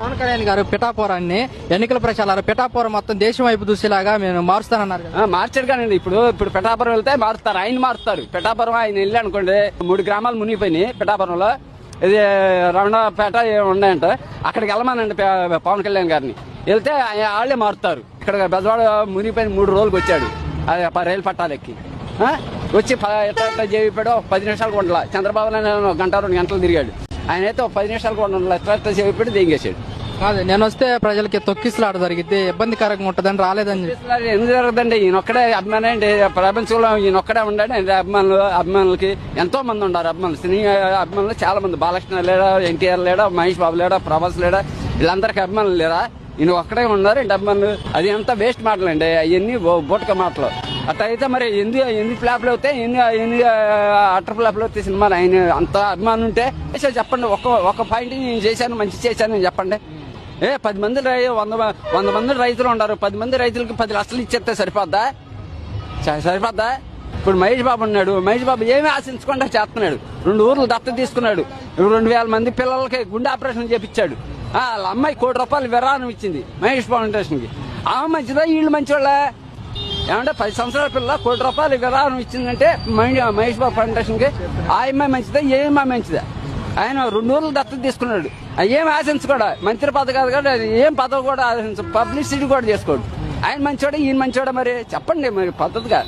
పవన్ కళ్యాణ్ గారు పిఠాపురాన్ని ఎన్నికల ప్రచారాలు పిఠాపురం మొత్తం దేశం వైపు చూసేలాగా మేము మారుస్తానన్నారు కదా. ఆ, మార్చాడు కానీ ఇప్పుడు ఇప్పుడు పిఠాపురం వెళ్తే మారుస్తారు. ఆయన మారుస్తారు. పిఠాపురం ఆయన వెళ్ళి అనుకోండి మూడు గ్రామాలు మునిగిపోయినాయి పిఠాపురంలో. ఇది రమణపేట ఏమో ఉన్నాయంట. అక్కడికి వెళ్ళమానండి ప- పవన్ కళ్యాణ్ గారిని. వెళ్తే ఆయన వాళ్ళే మారుతారు. ఇక్కడ బెజవాడ మునిగిపోయిన మూడు రోజులకు వచ్చాడు. అది ప- రైలు పట్టాలెక్కి. ఆ? వచ్చి ప- ఎట్లా ఎట్లా చేయిపోయాడు ఒక పది నిమిషాలు కొండల. చంద్రబాబు నాయుడు గంట రెండు గంటలు తిరిగాడు. ఆయన అయితే ఒక పది నిమిషాలు కొండల ఎట్లా ఎట్లా చేయిపోయాడు దేంగేశాడు. కాదు నేను వస్తే ప్రజలకి తొక్కిసలాట జరిగితే ఇబ్బందికరంగా ఉంటుందని రాలేదని చెప్పి. అసలు ఎందుకు జరగదండి ఈయనొక్కడే ఒక్కడే అండి ప్రపంచంలో ఈయనొక్కడే ఒక్కడే ఆయన అభిమానులు అభిమానులకి ఎంతో మంది ఉన్నారు అభిమానులు. సినీ అభిమానులు చాలా మంది. బాలకృష్ణ లేడా ఎన్టీఆర్ లేడా మహేష్ బాబు లేడా ప్రభాస్ లేడా వీళ్ళందరికీ అభిమానులు లేరా? ఈయన ఒక్కడే ఉన్నారు ఏంటి అభిమానులు. అది అంతా వేస్ట్ మాటలు అండి అవన్నీ బోటక మాటలు. అట్ట అయితే మరి ఎందుకు ఎన్ని ఫ్లాప్లు అవుతాయి ఎన్ని ఎన్ని అటర్ ఫ్లాప్లు అవుతాయి సినిమాలు? ఆయన అంత అభిమానం ఉంటే అసలు చెప్పండి ఒక ఒక పాయింట్ నేను చేశాను మంచి చేశాను అని చెప్పండి. ఏ పది మంది రై వంద వంద మంది రైతులు ఉన్నారు. పది మంది రైతులకి పది లక్షలు ఇచ్చేస్తే సరిపోద్దా? స- సరిపోద్దా? ఇప్పుడు మహేష్ బాబు ఉన్నాడు. మహేష్ బాబు ఏమీ ఆశించకుండా చేస్తున్నాడు. రెండు ఊర్లు దత్త తీసుకున్నాడు. రెండు వేల మంది పిల్లలకి గుండె ఆపరేషన్ చేపించాడు. వాళ్ళ అమ్మాయి కోటి రూపాయలు విరాళం ఇచ్చింది మహేష్ ఫౌండేషన్కి ఆ ఆమె మంచిదా వీళ్ళు మంచివాళ్ళ ఏమంటే పది సంవత్సరాల పిల్ల కోటి రూపాయలు విరాళం ఇచ్చిందంటే మహేష్ బాబు ఫౌండేషన్కి ఆ అమ్మాయి మంచిదా? ఏ అమ్మాయి మంచిదా? ఆయన రెండు రోజులు దత్తత తీసుకున్నాడు. ఏం ఆశించుకోడా మంత్రి పదవి కాదు కదా ఏం పదవి కూడా ఆశించు పబ్లిసిటీ కూడా చేసుకోడు. ఆయన మంచోడా ఈయన మంచోడా మరి చెప్పండి మరి పద్ధతిగా